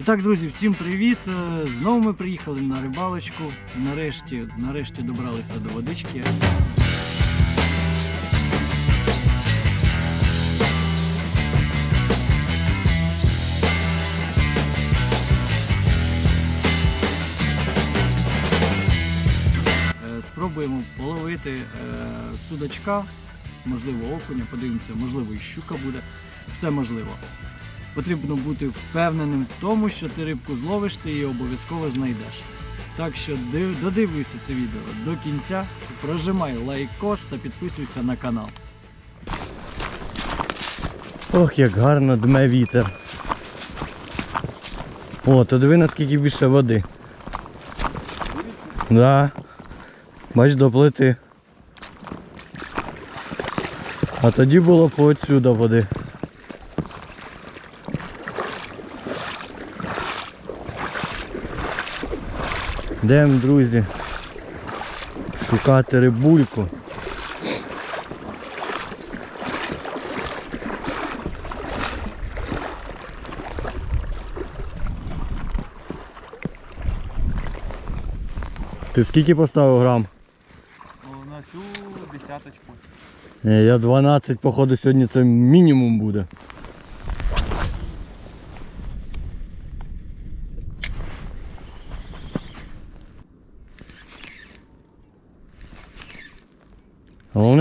І так, друзі, всім привіт! Е, Знову ми приїхали на рибалочку. Нарешті, нарешті добралися до водички. Е, Спробуємо половити е, судачка, можливо, окуня, подивимося, можливо, і щука буде. Все можливо. Потрібно бути впевненим в тому, що ти рибку зловиш, ти її обов'язково знайдеш. Так що див- додивуйся це відео до кінця, прожимай лайкос та підписуйся на канал. Ох, як гарно дме вітер. О, то диви наскільки більше води. Да. Бач до плити. А тоді було по отсюда води. Йдемо, друзі, шукати рибульку. Ти скільки поставив грам? На цю десяточку. Я 12, походу, сьогодні це мінімум буде.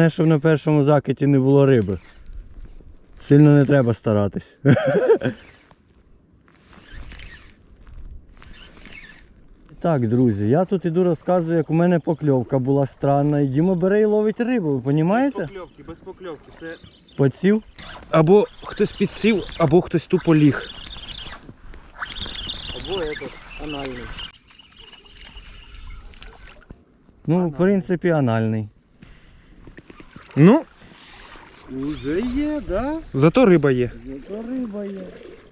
Головне, щоб на першому закиті не було риби. Сильно не треба старатись. Так, друзі, я тут іду розказую, як у мене покльовка була странна. І Діма бере і ловить рибу, ви розумієте? Без покльовки, без покльовки. Це Подсів. або хтось підсів, або хтось тупо ліг. Або этот анальний. Ну, в принципі, анальний. Ну, Уже є, да? зато риба є. Зато риба є.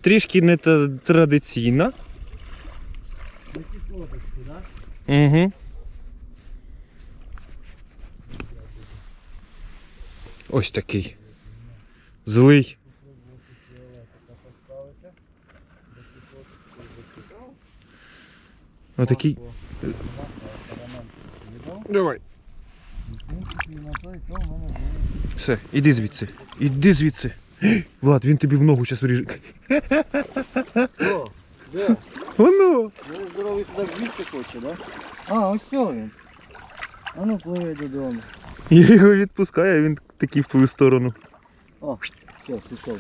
Трішки не та- традиційна. Такі фоточки, да? Угу. Ось такий. Злий. Отакий. Давай. Все, іди звідси. Іди звідси. Влад, він тобі в ногу зараз вріже. Де? Воно! Ну, здоровий сюди звідси хоче, да? А, ось цього він. А ну пливе додому. Я його відпускаю, а він такий в твою сторону. О, все, пішов.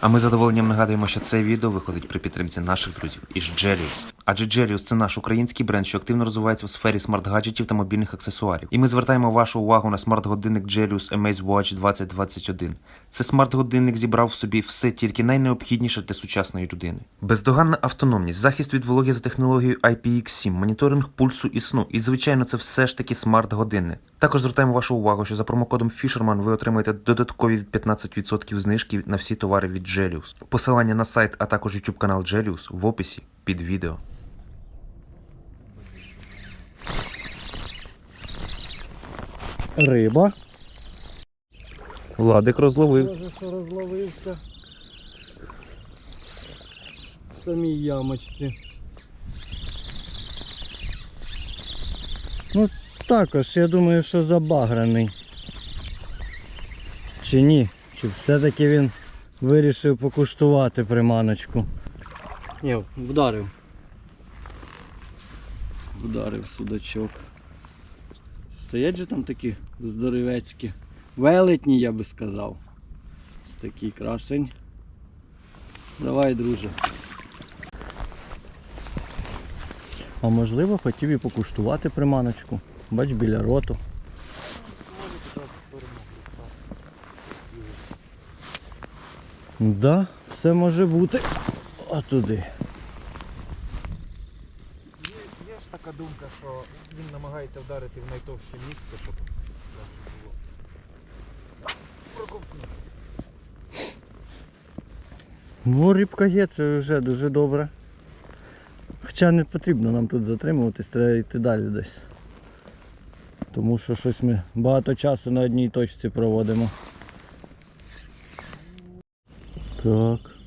А ми з задоволенням нагадуємо, що це відео виходить при підтримці наших друзів із Jelius. Адже Jelius – це наш український бренд, що активно розвивається у сфері смарт-гаджетів та мобільних аксесуарів. І ми звертаємо вашу увагу на смарт-годинник Amaze Watch 2021. Це смарт-годинник зібрав в собі все тільки найнеобхідніше для сучасної людини. Бездоганна автономність, захист від вологи за технологією IPX7, моніторинг пульсу і сну. І звичайно, це все ж таки смарт-годинник. Також звертаємо вашу увагу, що за промокодом Fisherman ви отримаєте додаткові 15% знижки на всі товари від Jelius. Посилання на сайт, а також YouTube канал Jelius в описі під відео. Риба. Владик розловив. Може, що розловився. В самій ямочці. Ну, також, я думаю, що забаграний. Чи ні? Чи все-таки він вирішив покуштувати приманочку? Ні, вдарив. Вдарив судачок. Стоять же там такі здоровецькі. Велетні, я би сказав. Ось такий красень. Давай, друже. А можливо хотів і покуштувати приманочку. Бач біля роту. Да, все може бути. А туди. Є, є ж така думка, що він намагається вдарити в найтовще місце, щоб було. Ну, рибка є, це вже дуже добре. Хоча не потрібно нам тут затримуватись, треба йти далі десь. Тому що щось ми багато часу на одній точці проводимо. Так.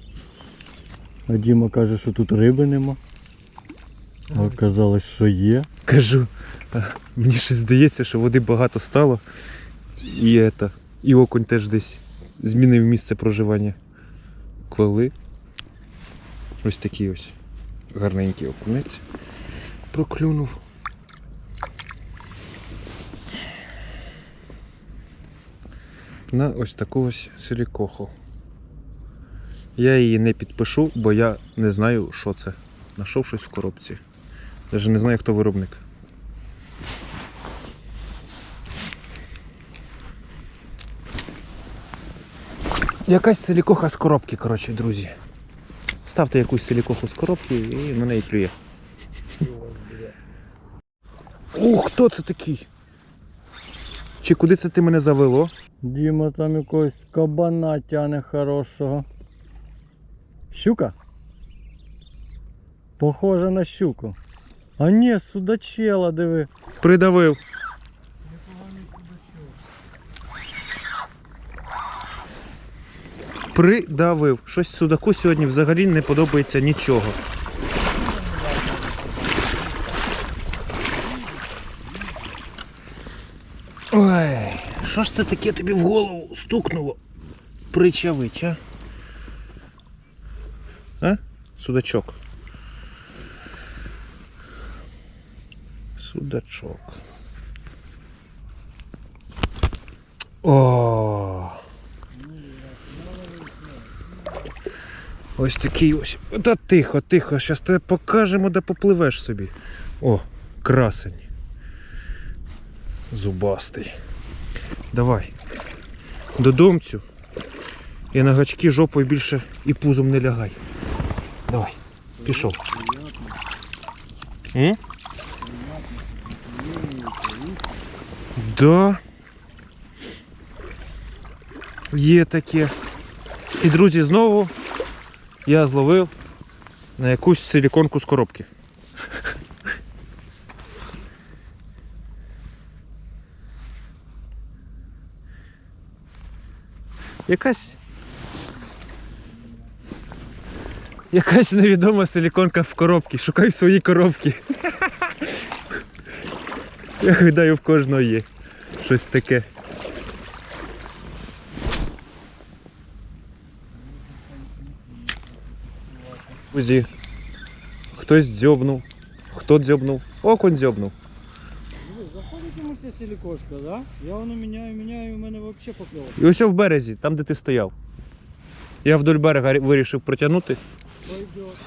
А Діма каже, що тут риби нема. А оказалось, що є. Кажу, мені щось здається, що води багато стало. І, это, і окунь теж десь змінив місце проживання. Коли ось такий ось гарненький окунець проклюнув. На ось таку ось силікоху. Я її не підпишу, бо я не знаю, що це. Нашов щось в коробці. Навіть не знаю, хто виробник. Якась силікоха з коробки, коротше, друзі. Ставте якусь силікоху з коробки і на неї клює. Ух, хто це такий? Чи куди це ти мене завело? Діма там якогось кабана тяне хорошого. Щука? Похоже на щуку. А ні, судачела, диви. Придавив. Придавив. Щось судаку сьогодні взагалі не подобається нічого. Ой, що ж це таке тобі в голову стукнуло? Причавить, а? А? Судачок. Судачок. О. Ось такий ось. Та тихо, тихо, зараз тебе покажемо, де попливеш собі. О, красень. Зубастий. Давай. Додомцю. І на гачки жопою більше і пузом не лягай. Давай. Пішов. М? Да. Є таке. І друзі, знову я зловив на якусь силіконку з коробки. Якась. Якась невідома силіконка в коробці. Шукай свої коробки. Я гадаю, в кожного є щось таке. Друзі, хтось дзьобнув. Хто дзьобнув? Окунь дзьобнув. Заходить йому ця силікошка, да? Я воно міняю, міняю, у мене взагалі покльово. І ось в березі, там де ти стояв. Я вдоль берега вирішив протягнути. Пойдет.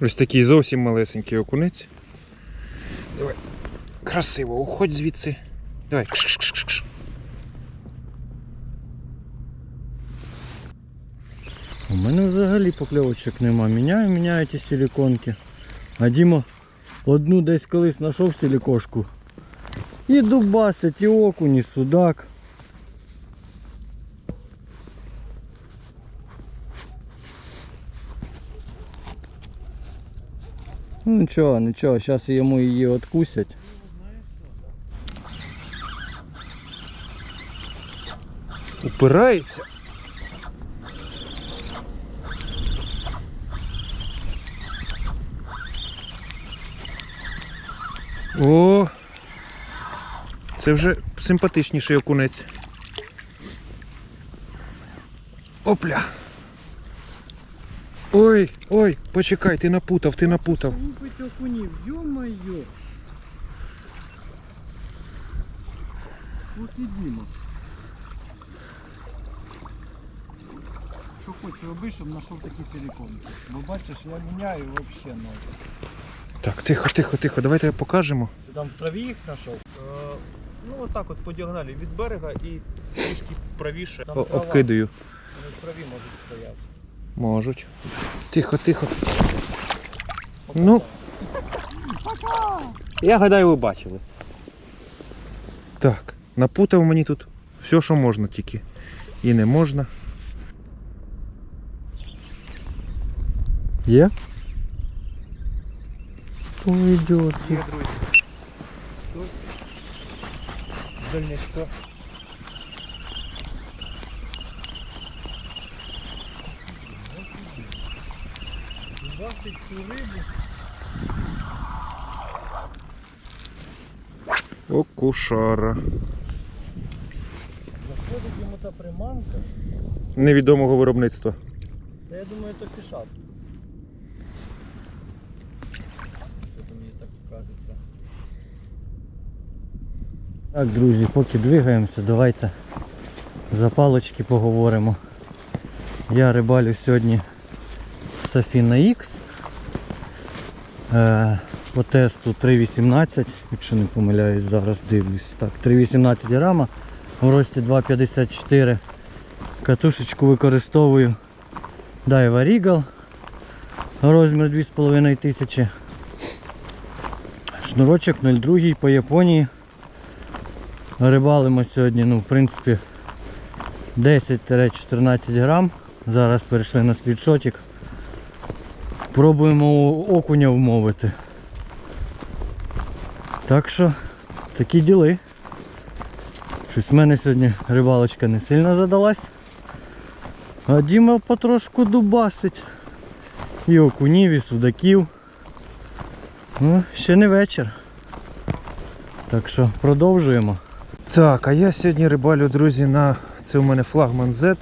Ось такий зовсім малесенький окунець. Давай. Красиво, уходь звідси. Давай. Кш-кш-кш-кш. У мене взагалі покльовочок нема. Міняю, міняю ті силіконки. А Діма одну десь колись знайшов силікошку. І дубасить, і окунь, і судак. Ну нічого, нічого, зараз йому її откусять. Упирається. О! Це вже симпатичніший окунець. Опля! Ой, ой, почекай, ти напутав, ти напутав. Лупить окунів, ё-моё! Ох і Діма. Що хочу роби, щоб знайшов такі силіконки. Бо бачиш, я міняю взагалі ноль. Так, тихо, тихо, тихо, давайте покажемо. Ти там в траві їх знайшов? Ну, отак от по діагоналі від берега і трішки правіше Там трава. обкидаю. Вони в траві можуть стояти. Можуть. Тихо, тихо. Ну. Я гадаю, ви бачили. Так, напутав мені тут все, що можна тільки. І не можна. Є? Друзі. Дальнячка. Бачить цю рибу. Окушара. Заходить йому та приманка. Невідомого виробництва. Та я думаю, то мені так кажеться. Так, друзі, поки двигаємося, давайте за палочки поговоримо. Я рибалю сьогодні Safina X. Е, по тесту 3.18, якщо не помиляюсь, зараз дивлюсь. Так, 3.18 грама, в рості 2.54. Катушечку використовую Daiwa Regal. Розмір 2500. Шнурочок 0,2 по Японії. Рибалимо сьогодні, ну, в принципі, 10-14 грам. Зараз перейшли на світшотик. Пробуємо окуня вмовити. Так що, такі діли. Щось в мене сьогодні рибалочка не сильно задалась. А Діма потрошку дубасить. І окунів, і судаків. Ну, ще не вечір. Так що продовжуємо. Так, а я сьогодні рибалю, друзі, на це у мене флагман Z.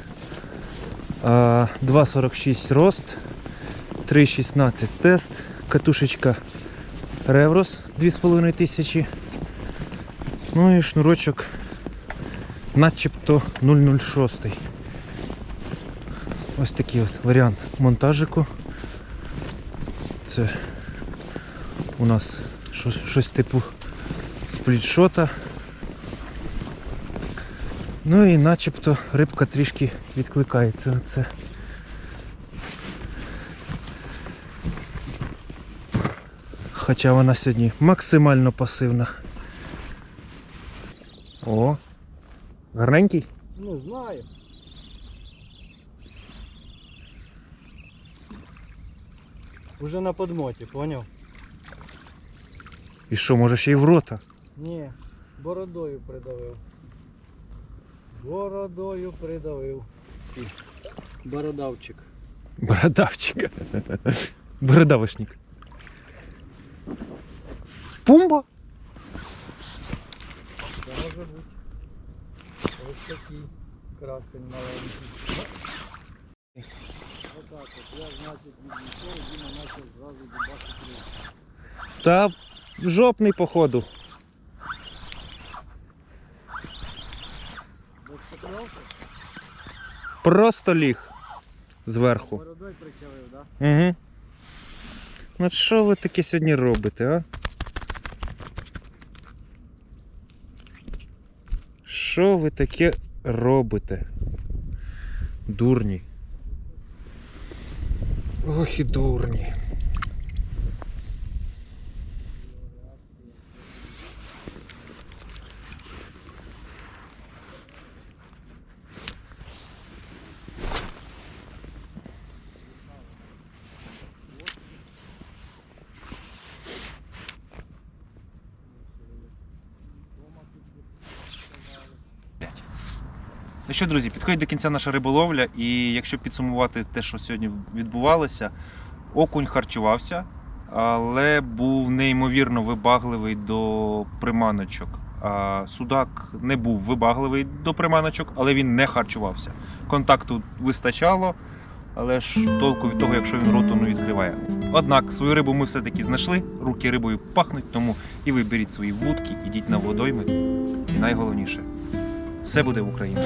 2,46 рост, 3,16 тест, катушечка Реврос 2500. Ну і шнурочок начебто 006. Ось такий от варіант монтажику. Це у нас щось, щось типу сплітшота. Ну і начебто рибка трішки відкликається на це. Хоча вона сьогодні максимально пасивна. О! Гарненький? Не знаю. Уже на подмоті, поняв? І що, може ще й в рота? Ні, бородою придавив. Бородою придавив. Бородавчик. Бородавчика. Бородавочник. Пумба? Це може бути. Ось такий красень маленький. Отак от, я значить відійшов, Діма почав зразу дубасити. Та жопний походу. Без? Просто ліг зверху. Бородою причавив, так? Угу. Ну що ви таке сьогодні робите, а? Що ви таке робите? Дурні. Ох і дурні. Ну що, друзі, підходить до кінця наша риболовля, і якщо підсумувати те, що сьогодні відбувалося, окунь харчувався, але був неймовірно вибагливий до приманочок. А судак не був вибагливий до приманочок, але він не харчувався. Контакту вистачало, але ж толку від того, якщо він роту не відкриває. Однак свою рибу ми все-таки знайшли, руки рибою пахнуть, тому і ви беріть свої вудки, ідіть на водойми. І найголовніше, все буде в Україні.